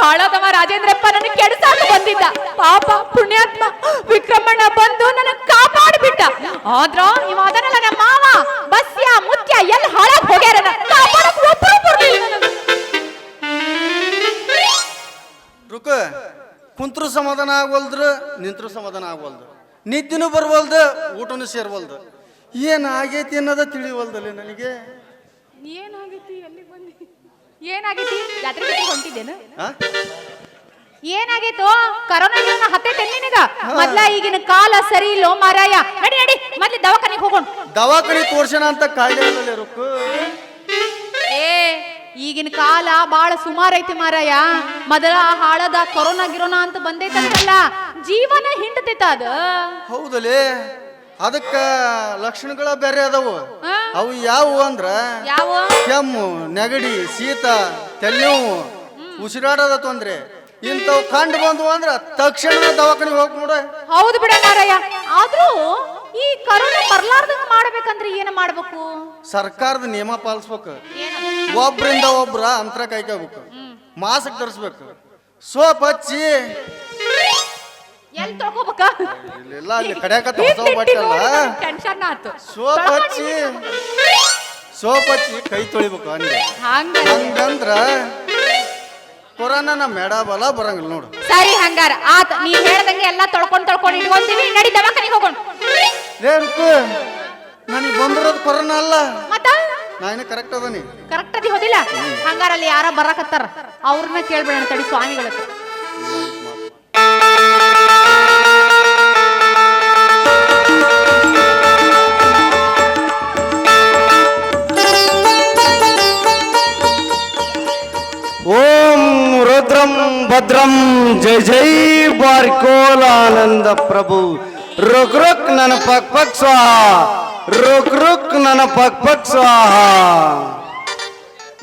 ಹಾಳಾದವ ರಾಜೇಂದ್ರಪ್ಪ ನನ್ನ ಕೆಡಸಾಕ ಬಂದಿದ್ದ. ಪಾಪ ಪುಣ್ಯಾತ್ಮ ವಿಕ್ರಮಣ್ಣ ಬಂದು ನನ್ನ ಕಾಪಾಡ್ಬಿಟ್ಟ. ಆದ್ರ ಇವ ಅದನ್ನೆಲ್ಲ ನಮ್ಮ ಮಾವ ಬಸ್ಯ ಮುತ್ಯ ಎಲ್ಲ ಹಾಳಾಗ್ ಹೋಗ್ಯಾರ ಕಾಪಾಡಕ್ ಒಬ್ರು ಬರ್ಲಿಲ್ಲ ರುಕ ಕುಂತ್ರು ಸಮಾಧಾನ ಆಗ್ವಲ್ದ್ರು ನಿಂತ್ರು ಸಮಾಧಾನ ಆಗ್ವಲ್ದು ನಿದ್ದಿನೂ ಬರ್ವಲ್ದು ಊಟನೂ ಸೇರ್ವಲ್ದು. ಏನಾಗೈತಿ ಆಗೈತಿ ಅನ್ನೋದ ತಿಳಿವಲ್ದಲ್ಲಿ ನನಗೆ. ಏನಾಗೈತಿ ಎಲ್ಲಿ ಬಂದಿ? ಏನಾಗೈತಿ? ಜಾತ್ರೆ ಹೊಂಟಿದ್ದೇನು? ಏನಾಗೈತೋ? ಕರೋನಾ ಗಿರೋನಾ ಹತ್ತೈತೆ ನಿನಗ ಮೊದ್ಲ ಈಗಿನ ಕಾಲ ಸರಿ ಇಲ್ಲೋ ಮಾರಾಯ. ನಡಿ ನಡಿ ಮೊದ್ಲು ದವಾಖಾನಿಗೆ ಹೋಗೋಣ. ದವಾಖಾನೆ ತೋರ್ಸೋಣ ಅಂತ ಕಾಯ್ದೆ ಏ ಈಗಿನ ಕಾಲ ಬಾಳ ಸುಮಾರೈತಿ ಐತಿ ಮಾರಾಯ. ಮೊದಲ ಹಾಳದ ಕೊರೋನಾ ಗಿರೋನಾ ಅಂತ ಬಂದೈತಲ್ಲ ಜೀವನ ಹಿಂಡತೈತ ಅದ. ಹೌದಲೇ. ಅದಕ್ಕ ಲಕ್ಷಣಗಳ ಬೇರೆ ಅದಾವು. ಆ? ಅವು ಯಾವುವು ಅಂದ್ರ? ಯಾವ? ಕೆಮ್ಮು ನೆಗಡಿ ಶೀತ ತೆಲ್ಲೇವು ಉಸಿರಾಡದ ತೊಂದ್ರೆ. ಇಂಥವು ಕಂಡು ಬಂದು ಅಂದ್ರ ತಕ್ಷಣ ದವಾಖಾನಿಗೆ ಹೋಗಿ ನೋಡ. ಹೌದು ಬಿಡ ನಾರಯ್ಯ. ಆದ್ರೂ ಈ ಕರೋನಾ ಬರ್ಲಾರ್ದಂಗ ಮಾಡ್ಬೇಕಂದ್ರೆ ಏನ್ ಮಾಡ್ಬೇಕು? ಸರ್ಕಾರದ ನಿಯಮ ಪಾಲಿಸ್ಬೇಕು. ಒಬ್ರಿಂದ ಒಬ್ರ ಅಂತರ ಕಾಯ್ಕೋಬೇಕು. ಮಾಸ್ಕ್ ಧರಿಸ್ಬೇಕು. ಸೋಪ್ ಹಚ್ಚಿ ಎಲ್ಲಿ ತಗೋಬೇಕ? ಇಲ್ಲೆಲ್ಲ ಅಲ್ಲಿ ಕಡ್ಯಾಕತ್ತ ಹೊಸ ಬಟ್ಟೆ ಟೆನ್ಷನ್ ಆತು. ಸೋಪ್ ಹಚ್ಚಿ. ಸೋಪ್ ಹಚ್ಚಿ ಕೈ ತೊಳಿಬೇಕು ಹಂಗಂದ್ರೆ ಹಂಗ ಹಂಗಂದ್ರ ಕೊರೋನಾ ನಮ್ಮ ಮೇಡ ಬಲ ಬರಂಗಿಲ್ಲ ನೋಡು. ಸರಿ ಹಂಗಾರ ಆತ ನೀ ಹೇಳ್ದಂಗೆ ಎಲ್ಲಾ ತೊಳ್ಕೊಂಡು ತೊಳ್ಕೊಂಡು ಇಟ್ಕೊಂತೀವಿ ನಡಿ ದವಾಖಾನಿಗೆ ಹೋಗೋಣ. ರುಕ್ಕು ನನಗೆ ಬಂದಿರೋದು ಕೊರೋನಾ ಅಲ್ಲ. ಮತ್ತ? ಕರೆಕ್ಟ್ ಇನ್ನು ಕರೆಕ್ಟ್ ಅದನಿ. ಕರೆಕ್ಟ್ ಅದಿ ಹೋದಿಲ್ಲ? ಹಂಗಾರ ಅಲ್ಲಿ ಯಾರೋ ಬರಕತ್ತಾರ. ಅವ್ರನ್ನ ಕೇಳ್ಬೇಡ ತಡಿ ಸ್ವಾಮಿಗಳ ರುದ್ರಂ ಭದ್ರಂ ಜೈ ಜೈ ಬಾರ್ಕೋಲ ಆನಂದ ಪ್ರಭು. ರುಕ್ ರುಕ್ ನನ್ನ ಪಕ್ ಪಕ್ ಸ್ವಾಹ. ರುಕ್ ರುಕ್ ನನ್ನ ಪಕ್ ಪಕ್ ಸ್ವಾಹ.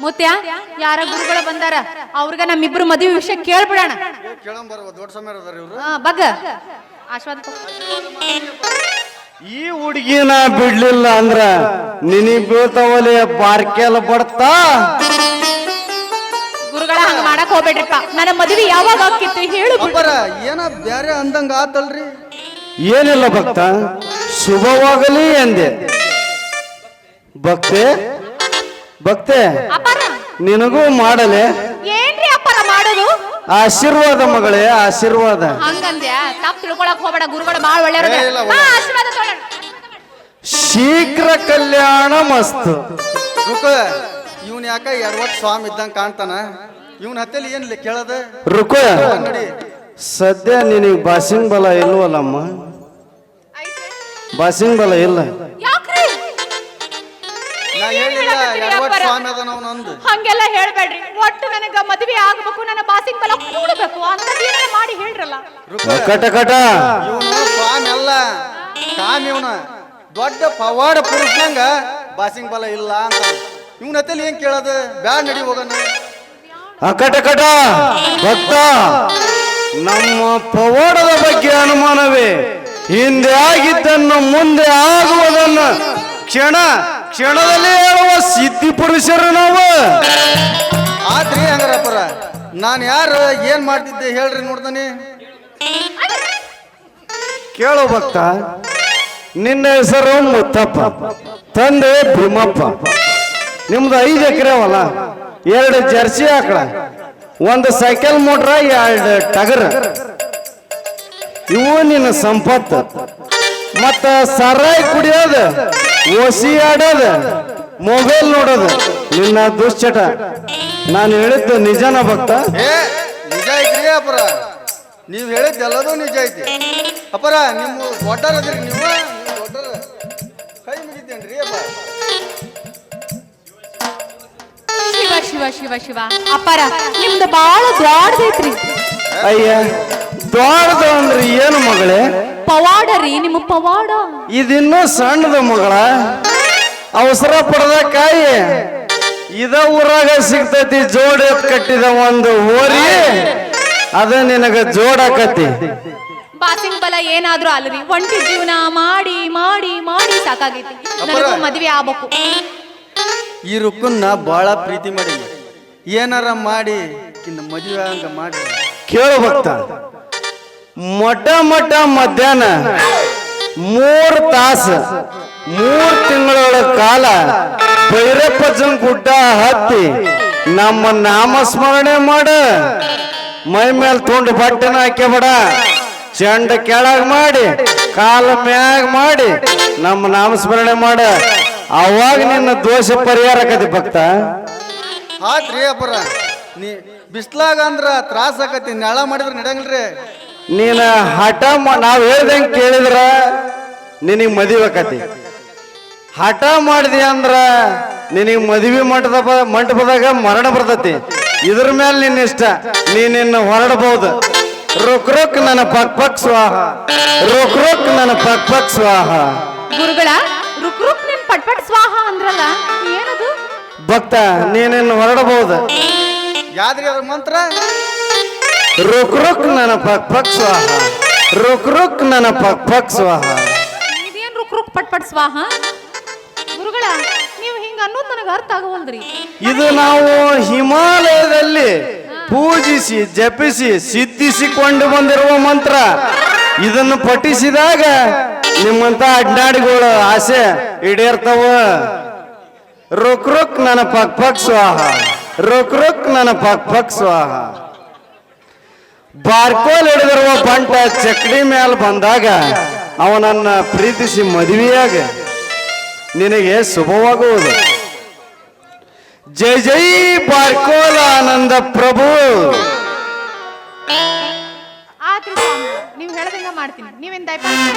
ಮುತ್ಯ ಯಾರ ಗುರುಗಳು ಬಂದಾರ? ಅವ್ರಿಗ ನಮ್ಮಿಬ್ರು ಮದುವೆ ವಿಷಯ ಕೇಳ್ಬಿಡೋಣ. ದೊಡ್ಡ ಸಮಯ ಬಗ್ಗ. ಈ ಹುಡುಗಿನ ಬಿಡ್ಲಿಲ್ಲ ಅಂದ್ರ ನಿನಗ್ ಬೀಳ್ತಾವಲೆ ಬಾರ್ಕೆಲ್ ಬಡ್ತಾ? ಗುರುಗಳ ಹಂಗ ಮಾಡಕ್ ಹೋಗ್ಬೇಡ್ರಿಪ್ಪ. ನನ್ನ ಮದುವೆ ಯಾವಾಗ ಆಕಿತ್ತು ಹೇಳು ಬಿಡು. ಅಪ್ಪರ ಏನ ಬ್ಯಾರೆ ಅಂದಂಗ ಆತಲ್ರಿ? ಏನಿಲ್ಲ ಭಕ್ತ ಶುಭವಾಗಲಿ ಎಂದೆ ಭಕ್ತೆ ಭಕ್ತೆ ಅಪ್ಪಾರ ನಿನಗೂ ಮಾಡಲೆ. ಏನ್ರಿ ಅಪ್ಪಾರ ಮಾಡೋದು? ಆಶೀರ್ವಾದ ಮಗಳೇ ಆಶೀರ್ವಾದ. ಹಂಗಂದ್ಯಾ? ತಪ್ಪು ತಿಳ್ಕೊಳಕ್ ಹೋಗ್ಬೇಡ ಗುರುಗಳು ಬಾಳ ಒಳ್ಳೆಯವ್ರು ಏ, ಇಲ್ಲ, ಹಾ, ಆಶೀರ್ವಾದ ತಗೊಳ್ಳೋಣ. ಶೀಘ್ರ ಕಲ್ಯಾಣ ಮಸ್ತು. ರುಕ ಇವನ್ ಯಾಕ ಎಡವಟ್ ಸ್ವಾಮಿ ಇದ್ದಂಗ ಕಾಣ್ತಾನ? ಇವನ್ ಹತ್ತಲಿ ಏನ್ ಕೇಳದ? ರುಕ ನಡಿ ಸದ್ಯ ನಿನಗೆ ಬಾಸಿಂಗ್ ಬಲ ಇಲ್ವಲ್ಲಮ್ಮ? ಬಾಸಿಂಗ್ ಬಲ ಇಲ್ಲ. ಯಾಕ್ರಿ? ನಾ ಹೇಳಿಲ್ಲ ಅಪ್ಪರ? ಸ್ವಾಮಿ ಅದ ನಾವು ನಂದು ಹಂಗೆಲ್ಲ ಹೇಳ್ಬೇಡ್ರಿ. ಒಟ್ಟು ನನಗ ಮದುವೆ ಆಗ್ಬೇಕು ನನ್ನ ಬಾಸಿಂಗ್ ಬಲ ಕೂಡಬೇಕು. ಅಂತದೇನ ಮಾಡಿ ಹೇಳ್ರಲ್ಲ. ಕಟ ಕಟ. ಇವನು ಸ್ವಾಮಿ ಅಲ್ಲ. ಕಾಮ್ ಇವನ. ದೊಡ್ಡ ಪವಾಡ ಪುರುಷನಂಗ ಬಾಸಿಂಗ್ ಬಲ ಇಲ್ಲ ಅಂತ. ಇವನ ಹತ್ತಲಿ ಏನ್ ಕೇಳದ? ಬ್ಯಾಡ್ ನಡಿ ಹೋಗಣ. ಅಕಟ ಕಟ ಭಕ್ತ ನಮ್ಮ ಪವಾಡದ ಬಗ್ಗೆ ಅನುಮಾನವೇ? ಹಿಂದೆ ಆಗಿದ್ದನ್ನು ಮುಂದೆ ಆಗುವುದನ್ನು ಕ್ಷಣ ಕ್ಷಣದಲ್ಲಿ ಹೇಳುವ ಸಿದ್ಧಿ ಪುರುಷರು ನಾವು. ಆದ್ರಿ ಹಂಗರಪ್ಪರ ನಾನು ಯಾರು ಏನ್ ಮಾಡ್ತಿದ್ದೆ ಹೇಳ್ರಿ ನೋಡ್ತಾನೆ ಕೇಳೋ ಭಕ್ತ ನಿನ್ನ ಹೆಸರು ಮುತ್ತಪ್ಪ ತಂದೆ ಭೀಮಪ್ಪ. ನಿಮ್ದು ಐದು ಎಕರೆ ಹೊಲ. ಎರಡು ಜರ್ಸಿ ಆಕಳ. ಒಂದು ಸೈಕಲ್ ಮೋಟ್ರ, ಎರಡು ಟಗರ್. ಇವು ನಿನ್ನ ಸಂಪತ್ತು. ಮತ್ತ ಸರಾಯ್ ಕುಡಿಯೋದು, ಓಸಿ ಆಡೋದು, ಮೊಬೈಲ್ ನೋಡೋದು, ನಿನ್ನ ದುಶ್ಚಟ. ನಾನು ಹೇಳಿದ್ದು ನಿಜನ ಭಕ್ತ? ನಿಜ ಐತ್ರಿ ಅಪರ. ನೀವು ಹೇಳಿದ್ ಎಲ್ಲದೂ ನಿಜ ಐತಿ. ಅಪರ, ನಿಮ್ಮ ದೊಡ್ಡರದ್ರಿ ನೀವು ನೀವು ಕೈ ಮುಗಿದ್ದೇನ್ರಿ ಅಪ್ಪ ಶಿವ ಶಿವ ಶಿವ. ಅಪ್ಪಾರ ನಿಮ್ದು ಬಾಳ ದ್ವಾಡ್ದೈತ್ರಿ ಅಯ್ಯ ದೊಡ್ಡದು ಅಂದ್ರೆ ಏನು ಮಗಳೇ? ಪವಾಡ ರೀ ನಿಮ್ಮ ಪವಾಡ. ಇದಿನ್ನೂ ಸಣ್ಣದ ಮಗಳ. ಅವಸರ ಪಡೆದ ಕಾಯಿ. ಇದ ಊರಾಗ ಸಿಗ್ತೈತಿ ಜೋಡ ಎತ್ ಕಟ್ಟಿದ ಒಂದು ಓರಿ ಅದ ನಿನಗ ಜೋಡಾಕತಿ ಬಾಸಿಂಗ್ ಬಲ ಏನಾದ್ರೂ ಅಲ್ರಿ. ಒಂಟಿ ಜೀವನ ಮಾಡಿ ಮಾಡಿ ಮಾಡಿ ಸಾಕಾಗಿತ್ತು ನನಗೂ ಮದ್ವೆ ಆಗ್ಬೇಕು. ಈ ರುಕ್ಕನ್ನ ಬಹಳ ಪ್ರೀತಿ ಮಾಡೀನಿ ಏನಾರ ಮಾಡಿ ಮದುವೆ ಅಂತ ಮಾಡಿ. ಕೇಳು ಭಕ್ತ. ಮೊಟ್ಟ ಮೊಟ್ಟ ಮಧ್ಯಾಹ್ನ ಮೂರ್ ತಾಸ, ಮೂರ್ ತಿಂಗಳ ಕಾಲ ಭೈರಪ್ಪಜನ್ ಗುಡ್ಡ ಹತ್ತಿ ನಮ್ಮ ನಾಮಸ್ಮರಣೆ ಮಾಡ. ಮೈ ಮೇಲೆ ತುಂಡು ಬಟ್ಟೆನ ಹಾಕ್ಯಬೇಡ. ಚೆಂಡ ಕೆಳಗ್ ಮಾಡಿ, ಕಾಲ ಮ್ಯಾಗ ಮಾಡಿ ನಮ್ಮ ನಾಮಸ್ಮರಣೆ ಮಾಡ. ಅವಾಗ ನಿನ್ನ ದೋಷ ಪರಿಹಾರ ಆಕತಿ ಭಕ್ತ. ಆತ್ರಿ ಅಪ್ಪರ ನೀ ಬಿಸ್ಲಾಗ ಅಂದ್ರ ತ್ರಾಸ ಆಕತಿ ನೆಳ ಮಾಡಿದ್ರೆ ನಡೆಯಂಗಿಲ್ರಿ ನೀನ ಹಠ ಮಾ- ನಾವ್ ಹೇಳ್ದಂಗ್ ಕೇಳಿದ್ರ ನಿನಗ್ ಮದುವೆ ಆಕತಿ ಹಠ ಮಾಡಿದಿ ಅಂದ್ರ ನಿನಗ್ ಮದುವೆ ಮಂಟಪ ಮಂಟಪದಾಗ ಮರಣ ಬರ್ತತಿ. ಇದ್ರ ಮೇಲೆ ನಿನ್ನ ಇಷ್ಟ ನೀನಿನ್ನ ಹೊರಡಬಹುದು ರುಕ್ ರೊಕ್ ನನ್ನ ಪಕ್ ಪಕ್ ಸ್ವಾಹ ರುಕ್ ರೊಕ್ ನನ್ನ ಪಕ್ ಪಕ್ ಸ್ವಾಹ. ಗುರುಗಳ ರುಕ್ ರುಕ್ ನಿನ್ ಪಟ್ ಪಟ್ ಸ್ವಾಹ ಅಂದ್ರಲ್ಲ ಏನದು? ಭಕ್ತ ನೀನೇನು ಹೊರಡಬಹುದು. ಯಾದ್ರಿ ಅವ್ರ ಮಂತ್ರ? ರುಕ್ ರುಕ್ ನನ್ನ ಪಕ್ ಪಕ್ ಸ್ವಾಹ. ರುಕ್ ರುಕ್ ನನ್ನ ಪಕ್ ಪಕ್ ಸ್ವಾಹ. ಇದೇನ್ ರುಕ್ ರುಕ್ ಪಟ್ ಪಟ್ ಸ್ವಾಹ? ಗುರುಗಳ ನೀವು ಹಿಂಗ ಅನ್ನೋದು ನನಗೆ ಅರ್ಥ ಆಗವಲ್ದ್ರಿ. ಇದು ನಾವು ಹಿಮಾಲಯದಲ್ಲಿ ಪೂಜಿಸಿ ಜಪಿಸಿ ಸಿದ್ಧಿಸಿಕೊಂಡು ಬಂದಿರುವ ಮಂತ್ರ. ಇದನ್ನು ಪಠಿಸಿದಾಗ ನಿಮ್ಮಂತ ಅಡ್ಡಾಡಿಗಳು ಆಸೆ ಈಡೇರ್ತಾವ. ರುಕ್ ರುಕ್ ನನ್ನ ಪಕ್ ಪಕ್ ಸ್ವಾಹ ರುಕ್ ರುಕ್ ನನ್ನ ಪಕ್ ಪಕ್ ಸ್ವಾಹ ಬಾರ್ಕೋಲ್ ಹಿಡಿದಿರುವ ಬಂಟ ಚಕ್ಡಿ ಮೇಲೆ ಬಂದಾಗ ಅವನನ್ನ ಪ್ರೀತಿಸಿ ಮದುವೆಯಾಗ ನಿನಗೆ ಶುಭವಾಗುವುದು ಜೈ ಜೈ ಬಾರ್ಕೋಲ ಆನಂದ ಪ್ರಭು ಆತ್ರಿ ಸ್ವಾಮಿ ನೀವು ಹೇಳ್ದಂಗ ಮಾಡ್ತೀನಿ. ನೀವೇನ್ ದಯಪಾಲಿಸಿ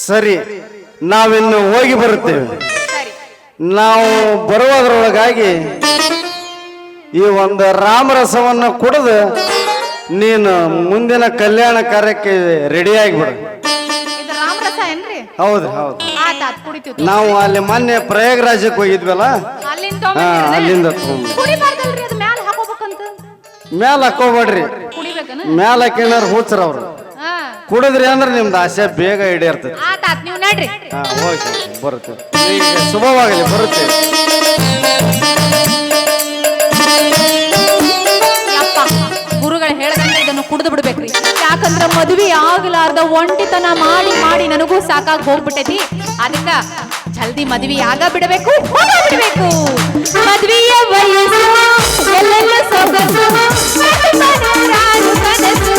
ಸರಿ. ನಾವಿನ್ನು ಹೋಗಿ ಬರುತ್ತೇವೆ. ನಾವು ಬರುವುದರೊಳಗಾಗಿ ಈ ಒಂದು ರಾಮರಸವನ್ನು ಕುಡಿದು ನೀನು ಮುಂದಿನ ಕಲ್ಯಾಣ ಕಾರ್ಯಕ್ಕೆ ರೆಡಿಯಾಗಿ ಬಿಡು ಹೌದು ಹೌದು. ನಾವು ಅಲ್ಲಿ ಮೊನ್ನೆ ಪ್ರಯಾಗರಾಜಕ್ಕೆ ಹೋಗಿದ್ವಲ್ಲ? ಅಲ್ಲಿಂದ ಹಾ ಮ್ಯಾಲ ಹಾಕೋಬೇಡ್ರಿ. ಮ್ಯಾಲ ಹಾಕಿನಾರ ಹೂಚರ ಅವ್ರು ಕುಡಿದ್ರಿ ಅಂದ್ರೆ ನಿಮ್ದು ಆಸೆ ಬೇಗ ಈಡೇರ್ತದೆ. ಆತಾತ್ ನೀವು ನಡ್ರಿ. ಹಾ ಬರುತ್ತೆ. ಈಗ ಶುಭವಾಗಲಿ ಬರುತ್ತೆ. ಯಪ್ಪ ಗುರುಗಳು ಹೇಳ್ದಂಗೆ ಇದನ್ನು ಕುಡಿದು ಬಿಡ್ಬೇಕ್ರಿ. ಯಾಕಂದ್ರೆ ಮದುವೆ ಆಗ್ಲಾರ್ದ ಒಂಟಿತನ ಮಾಡಿ ಮಾಡಿ ನನಗೂ ಸಾಕಾಗಿ ಹೋಗ್ಬಿಟ್ಟೈತಿ. ಅದಕ್ಕ ಜಲ್ದಿ ಮದುವೆ ಆಗ ಬಿಡಬೇಕು ಹೋಗ ಬಿಡಬೇಕು. ಮದುವೆಯ ವಯಸ್ಸು ಎಲ್ಲೆಲ್ಲ ಸೊಗಸು ರಾಜು ಕನಸು.